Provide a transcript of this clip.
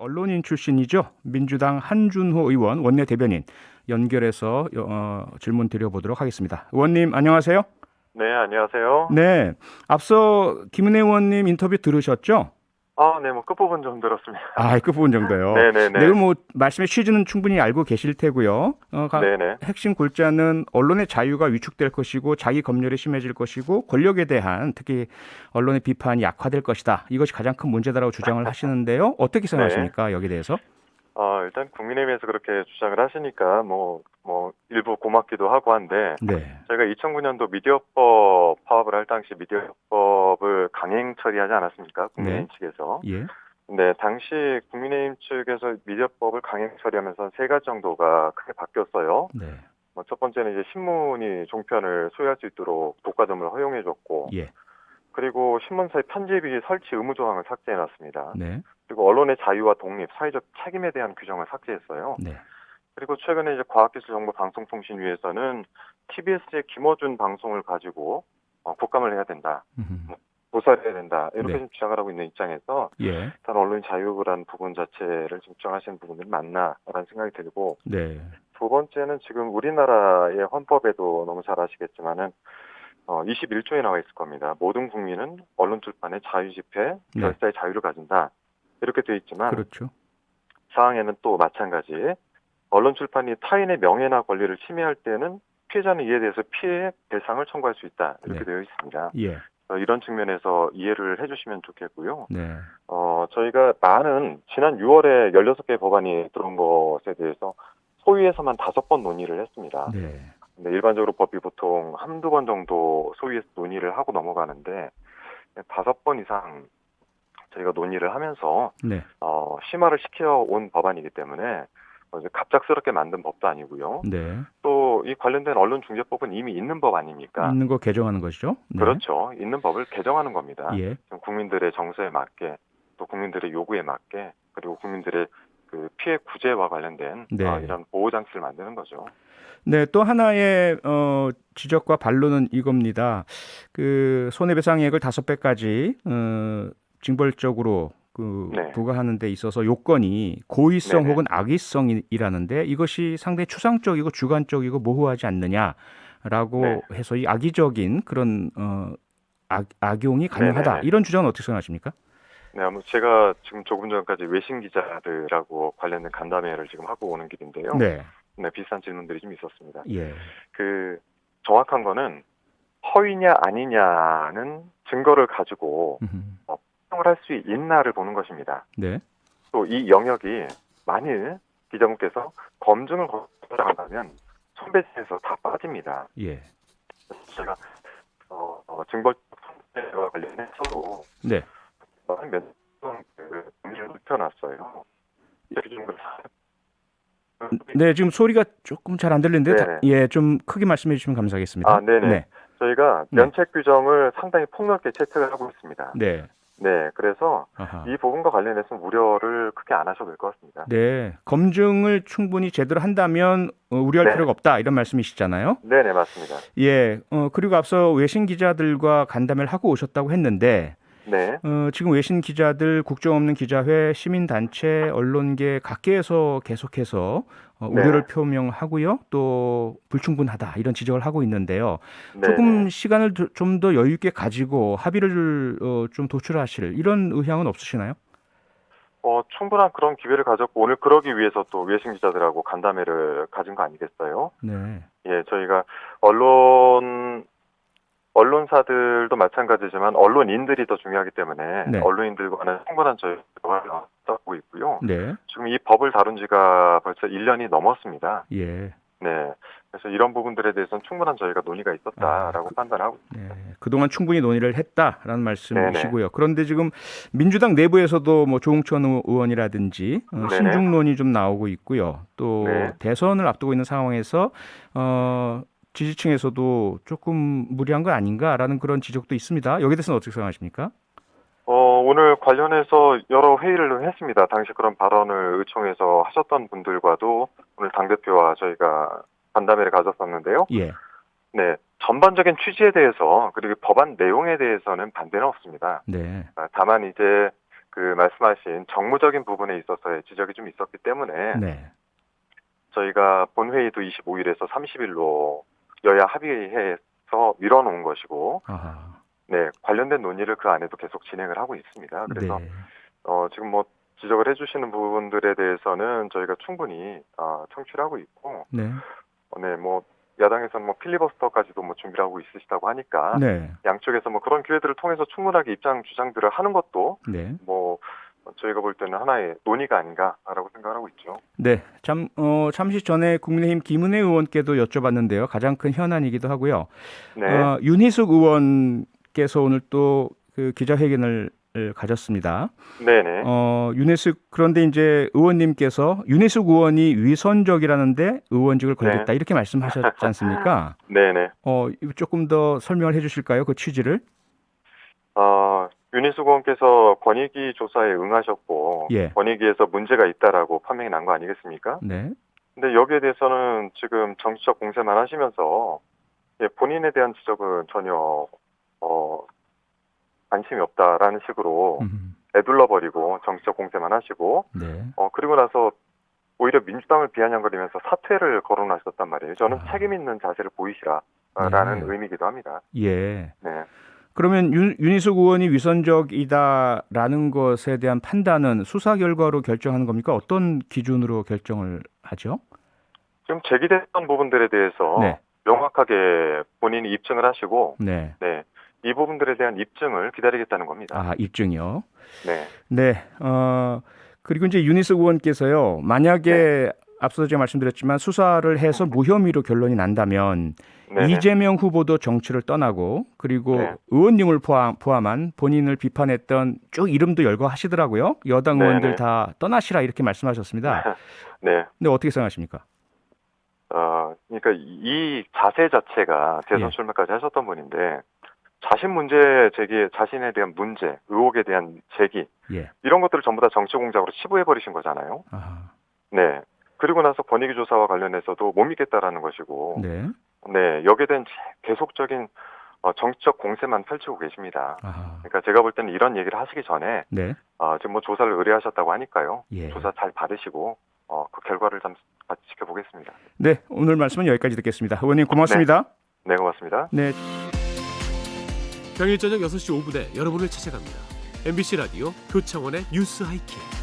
언론인 출신이죠. 민주당 한준호 의원 원내 대변인 연결해서 어, 질문 드려보도록 하겠습니다. 의원님 안녕하세요. 네, 안녕하세요. 네, 앞서 김은혜 의원님 인터뷰 들으셨죠? 아, 네, 뭐 끝부분 좀 들었습니다. 아, 그 부분 정도요. 네네네. 네, 뭐 말씀의 취지는 충분히 알고 계실 테고요. 어, 가- 네네. 핵심 골자는 언론의 자유가 위축될 것이고 자기 검열이 심해질 것이고 권력에 대한 특히 언론의 비판이 약화될 것이다. 이것이 가장 큰 문제다라고 주장을 하시는데요. 어떻게 생각하십니까? 여기에 대해서? 어, 일단 국민의힘에서 그렇게 주장을 하시니까 뭐, 뭐, 일부 고맙기도 하고 한데, 네. 저희가 2009년도 미디어법 파업을 할 당시 미디어법을 강행 처리하지 않았습니까? 국민의힘 측에서. 예. 네, 당시 국민의힘 측에서 미디어법을 강행 처리하면서 세 가지 정도가 크게 바뀌었어요. 네. 뭐, 첫 번째는 이제 신문이 종편을 소유할 수 있도록 독과점을 허용해줬고, 예. 그리고 신문사의 편집이 설치 의무 조항을 삭제해놨습니다. 네. 그리고 언론의 자유와 독립, 사회적 책임에 대한 규정을 삭제했어요. 네. 그리고 최근에 이제 과학기술정보방송통신위에서는 TBS의 김어준 방송을 가지고 어, 국감을 해야 된다, 음흠. 조사를 해야 된다 이렇게 네. 좀 주장을 하고 있는 입장에서 예. 일단 언론의 자유라는 부분 자체를 좀 주장하시는 부분들이 맞나라는 생각이 들고 네. 두 번째는 지금 우리나라의 헌법에도 너무 잘 아시겠지만은 어, 21조에 나와 있을 겁니다. 모든 국민은 언론 출판의 자유 집회, 네. 결사의 자유를 가진다. 이렇게 돼 있지만 그렇죠. 사항에는 또 마찬가지 언론 출판이 타인의 명예나 권리를 침해할 때는 피해자는 이에 대해서 피해 배상을 청구할 수 있다 이렇게 네. 되어 있습니다. 예. 어, 이런 측면에서 이해를 해주시면 좋겠고요. 네. 어, 저희가 많은 지난 6월에 16개 법안이 들어온 것에 대해서 소위에서만 다섯 번 논의를 했습니다. 네. 근데 일반적으로 법이 보통 한두 번 정도 소위에서 논의를 하고 넘어가는데 다섯 번 이상 저희가 논의를 하면서 네. 어, 심화를 시켜온 법안이기 때문에 어, 이제 갑작스럽게 만든 법도 아니고요. 네. 또 이 관련된 언론중재법은 이미 있는 법 아닙니까? 있는 거 개정하는 것이죠. 네. 그렇죠. 있는 법을 개정하는 겁니다. 예. 좀 국민들의 정서에 맞게 또 국민들의 요구에 맞게 그리고 국민들의 그 피해 구제와 관련된 네. 어, 이런 보호 장치를 만드는 거죠. 네, 또 하나의 어, 지적과 반론은 이겁니다. 그 손해배상액을 다섯 배까지 어, 징벌적으로 그 네. 부과하는 데 있어서 요건이 고의성 네네. 혹은 악의성이라는데 이것이 상당히 추상적이고 주관적이고 모호하지 않느냐라고 네. 해서 이 악의적인 그런 어, 악, 악용이 가능하다 네네. 이런 주장은 어떻게 생각하십니까? 네, 아무 제가 지금 조금 전까지 외신 기자들하고 관련된 간담회를 지금 하고 오는 길인데요. 네, 네, 비슷한 질문들이 좀 있었습니다. 예, 그 정확한 거는 허위냐 아니냐는 증거를 가지고 음흠. 평을 할 수 있나를 보는 것입니다. 네, 또 이 영역이 만일 기자분께서 검증을 거쳐나간다면 선배에서 다 빠집니다. 예, 제가 어, 어, 증거 선배와 관련해서도 네, 몇그 문제를 눕혀놨어요. 이렇게 좀 네, 지금 소리가 조금 잘 안 들리는데 다- 네네. 예, 좀 크게 말씀해 주시면 감사하겠습니다. 아, 네네. 네, 저희가 네. 면책 규정을 상당히 폭넓게 채택을 하고 있습니다. 네, 네, 그래서 아하. 이 부분과 관련해서 우려를 크게 안 하셔도 될 것 같습니다. 네, 검증을 충분히 제대로 한다면 어, 우려할 네. 필요가 없다 이런 말씀이시잖아요. 네 네 맞습니다. 예, 어, 그리고 앞서 외신 기자들과 간담회를 하고 오셨다고 했는데 네, 어, 지금 외신 기자들, 국정 없는 기자회, 시민단체, 언론계 각계에서 계속해서 어, 네. 우려를 표명하고요, 또 불충분하다 이런 지적을 하고 있는데요. 네, 조금 네. 시간을 좀 더 여유 있게 가지고 합의를 어, 좀 도출하실 이런 의향은 없으시나요? 어, 충분한 그런 기회를 가졌고 오늘 그러기 위해서 또 외신 기자들하고 간담회를 가진 거 아니겠어요? 네, 예, 저희가 언론 언론사들도 마찬가지지만 언론인들이 더 중요하기 때문에 네. 언론인들과는 충분한 저희 대화를 하고 있고요. 네, 지금 이 법을 다룬 지가 벌써 1년이 넘었습니다. 예. 네. 그래서 이런 부분들에 대해서는 충분한 저희가 논의가 있었다라고 아, 판단하고 네, 그동안 충분히 논의를 했다라는 말씀이시고요. 네네. 그런데 지금 민주당 내부에서도 뭐 조홍천 의- 의원이라든지 어. 신중론이 좀 나오고 있고요. 또 네. 대선을 앞두고 있는 상황에서 어, 지지층에서도 조금 무리한 거 아닌가라는 그런 지적도 있습니다. 여기에 대해서는 어떻게 생각하십니까? 어, 오늘 관련해서 여러 회의를 했습니다. 당시 그런 발언을 의총에서 하셨던 분들과도 오늘 당대표와 저희가 간담회를 가졌었는데요. 예, 네. 전반적인 취지에 대해서 그리고 법안 내용에 대해서는 반대는 없습니다. 네, 아, 다만 이제 그 말씀하신 정무적인 부분에 있어서의 지적이 좀 있었기 때문에 네. 저희가 본회의도 25일에서 30일로 여야 합의해서 밀어놓은 것이고, 아하. 네, 관련된 논의를 그 안에도 계속 진행을 하고 있습니다. 그래서 네. 어, 지금 뭐 지적을 해주시는 부분들에 대해서는 저희가 충분히 어, 청취를 하고 있고, 네. 어, 네, 뭐 야당에서는 뭐 필리버스터까지도 뭐 준비를 하고 있으시다고 하니까 네. 양쪽에서 뭐 그런 기회들을 통해서 충분하게 입장 주장들을 하는 것도 네. 뭐 저희가 볼 때는 하나의 논의가 아닌가라고 생각하고 있죠. 네. 참, 어, 잠시 전에 국민의힘 김은혜 의원께도 여쭤봤는데요. 가장 큰 현안이기도 하고요. 네, 어, 윤희숙 의원께서 오늘 또 그 기자회견을 가졌습니다. 네, 네, 어, 윤희숙 그런데 이제 의원님께서 윤희숙 의원이 위선적이라는데 의원직을 걸겠다 네. 이렇게 말씀하셨지 않습니까? 네, 네. 어, 조금 더 설명을 해주실까요? 그 취지를? 어, 윤희숙 의원께서 권익위 조사에 응하셨고 예. 권익위에서 문제가 있다라고 판명이 난 거 아니겠습니까? 네. 근데 여기에 대해서는 지금 정치적 공세만 하시면서 예, 본인에 대한 지적은 전혀 어, 관심이 없다라는 식으로 음, 애둘러 버리고 정치적 공세만 하시고 네. 어 그리고 나서 오히려 민주당을 비아냥거리면서 사퇴를 거론하셨단 말이에요. 저는 아. 책임 있는 자세를 보이시라라는 네. 의미이기도 합니다. 예. 네. 그러면 윤, 윤희숙 의원이 위선적이다라는 것에 대한 판단은 수사 결과로 결정하는 겁니까? 어떤 기준으로 결정을 하죠? 지금 제기됐던 부분들에 대해서 네. 명확하게 본인이 입증을 하시고 네. 네. 이 부분들에 대한 입증을 기다리겠다는 겁니다. 아, 입증이요. 네. 네. 어, 그리고 이제 윤희숙 의원께서요. 만약에 네. 앞서 제가 말씀드렸지만 수사를 해서 무혐의로 결론이 난다면 네. 네. 이재명 후보도 정치를 떠나고 그리고 네. 의원님을 포함, 포함한 본인을 비판했던 쭉 이름도 열거하시더라고요. 여당 네, 의원들 네. 다 떠나시라 이렇게 말씀하셨습니다. 네. 근데 어떻게 생각하십니까? 어, 그러니까 이 자세 자체가 대선 예. 출마까지 하셨던 분인데 자신 문제 제기, 자신에 대한 문제, 의혹에 대한 제기 예. 이런 것들을 전부 다 정치 공작으로 치부해 버리신 거잖아요. 아, 네. 그리고 나서 권익위 조사와 관련해서도 못 믿겠다라는 것이고, 네, 네. 여기에 대한 계속적인 어, 정치적 공세만 펼치고 계십니다. 아, 그러니까 제가 볼 때는 이런 얘기를 하시기 전에 네. 어, 지금 뭐 조사를 의뢰하셨다고 하니까요. 예. 조사 잘 받으시고 어, 그 결과를 좀 같이 지켜보겠습니다. 네. 오늘 말씀은 여기까지 듣겠습니다. 의원님 고맙습니다. 네, 고맙습니다. 네. 평일 저녁 6시 5분에 여러분을 찾아갑니다. MBC 라디오 표창원의 뉴스 하이킥.